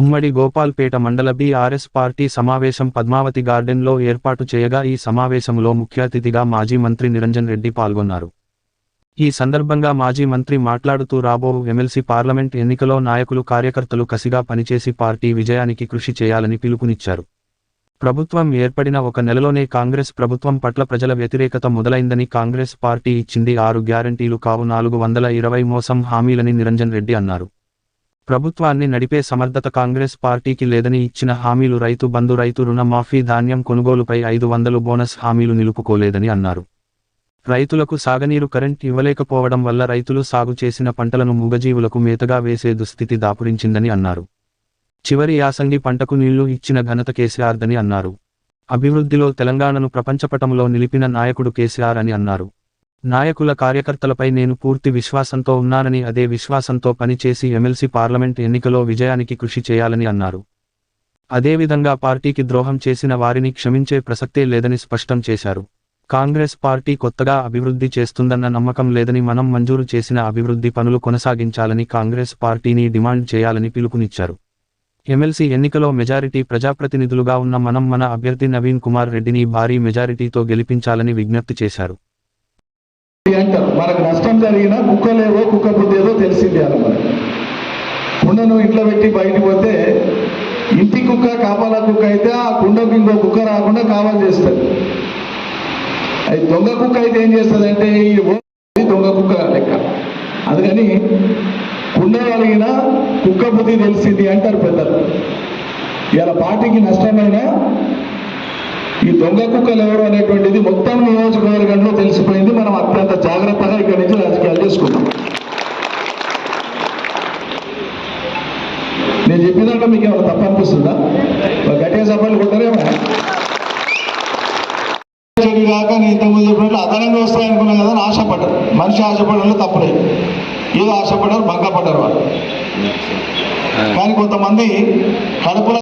ఉమ్మడి గోపాల్పేట మండల BRS party సమావేశం పద్మావతి గార్డెన్లో ఏర్పాటు చేయగా ఈ సమావేశంలో ముఖ్య అతిథిగా మాజీ మంత్రి నిరంజన్ రెడ్డి పాల్గొన్నారు. ఈ సందర్భంగా మాజీ మంత్రి మాట్లాడుతూ రాబో ఎమ్మెల్సీ పార్లమెంట్ ఎన్నికలో నాయకులు కార్యకర్తలు కసిగా పనిచేసి పార్టీ విజయానికి కృషి చేయాలని పిలుపునిచ్చారు. ప్రభుత్వం ఏర్పడిన ఒక నెలలోనే కాంగ్రెస్ ప్రభుత్వం పట్ల ప్రజల వ్యతిరేకత మొదలైందని కాంగ్రెస్ పార్టీ ఇచ్చింది ఆరు గ్యారంటీలు కావు నాలుగు వందల ఇరవై మోసం హామీలని నిరంజన్ రెడ్డి అన్నారు. ప్రభుత్వాన్ని నడిపే సమర్థత కాంగ్రెస్ పార్టీకి లేదని ఇచ్చిన హామీలు రైతు బంధు రైతు రుణ మాఫీ ధాన్యం కొనుగోలుపై ఐదు వందలు బోనస్ హామీలు నిలుపుకోలేదని అన్నారు. రైతులకు సాగనీరు కరెంట్ ఇవ్వలేకపోవడం వల్ల రైతులు సాగు చేసిన పంటలను మూగజీవులకు మేతగా వేసే దుస్థితి దాపురించిందని అన్నారు. చివరి యాసంగి పంటకు నీళ్ళు ఇచ్చిన ఘనత కేసీఆర్దని అన్నారు. అభివృద్ధిలో తెలంగాణను ప్రపంచపటంలో నిలిపిన నాయకుడు కేసీఆర్ అని అన్నారు. నాయకుల కార్యకర్తలపై నేను పూర్తి విశ్వాసంతో ఉన్నానని అదే విశ్వాసంతో పనిచేసి ఎమ్మెల్సీ పార్లమెంట్ ఎన్నికలో విజయానికి కృషి చేయాలని అన్నారు. అదేవిధంగా పార్టీకి ద్రోహం చేసిన వారిని క్షమించే ప్రసక్తే లేదని స్పష్టం చేశారు. కాంగ్రెస్ పార్టీ కొత్తగా అభివృద్ధి చేస్తుందన్న నమ్మకం లేదని మనం మంజూరు చేసిన అభివృద్ధి పనులు కొనసాగించాలని కాంగ్రెస్ పార్టీని డిమాండ్ చేయాలని పిలుపునిచ్చారు. ఎమ్మెల్సీ ఎన్నికలో మెజారిటీ ప్రజాప్రతినిధులుగా ఉన్న మనం మన అభ్యర్థి నవీన్ కుమార్ రెడ్డిని భారీ మెజారిటీతో గెలిపించాలని విజ్ఞప్తి చేశారు. అంటారు మనకు నష్టం జరిగినా కుక్కలేవో కుక్క బుద్ధి ఏదో తెలిసింది అలా మనకు. కుండను ఇంట్లో పెట్టి బయటికి పోతే ఇంటి కుక్క కాపాలా కుక్క అయితే ఆ కుండకు ఇంకో కుక్క రాకుండా కావాలి చేస్తుంది. అది దొంగ కుక్క అయితే ఏం చేస్తుంది అంటే ఈ దొంగ కుక్క లెక్క. అందుకని కుండ కలిగిన కుక్క బుద్ధి తెలిసింది అంటారు పెద్దలు. ఇలా పార్టీకి నష్టమైన ఈ దొంగ కుక్కలు ఎవరు అనేటువంటిది మొత్తం నుంచి రాజకీయాలు చేసుకుందాం నేను చెప్పినట్టు మీకు ఏమైనా తప్పు అనిపిస్తుందా? గట్టిగా సభలు కొట్టారేమో చెడు కాక నేను ఇంతకుముందు చెప్పినట్లు అదనంగా వస్తాయి కదా అని ఆశపడ్డారు. మనిషి ఆశపడడంలో తప్పలేదు ఏదో ఆశపడ్డారు భంగపడ్డారు వాళ్ళు. కానీ కొంతమంది కడుపులో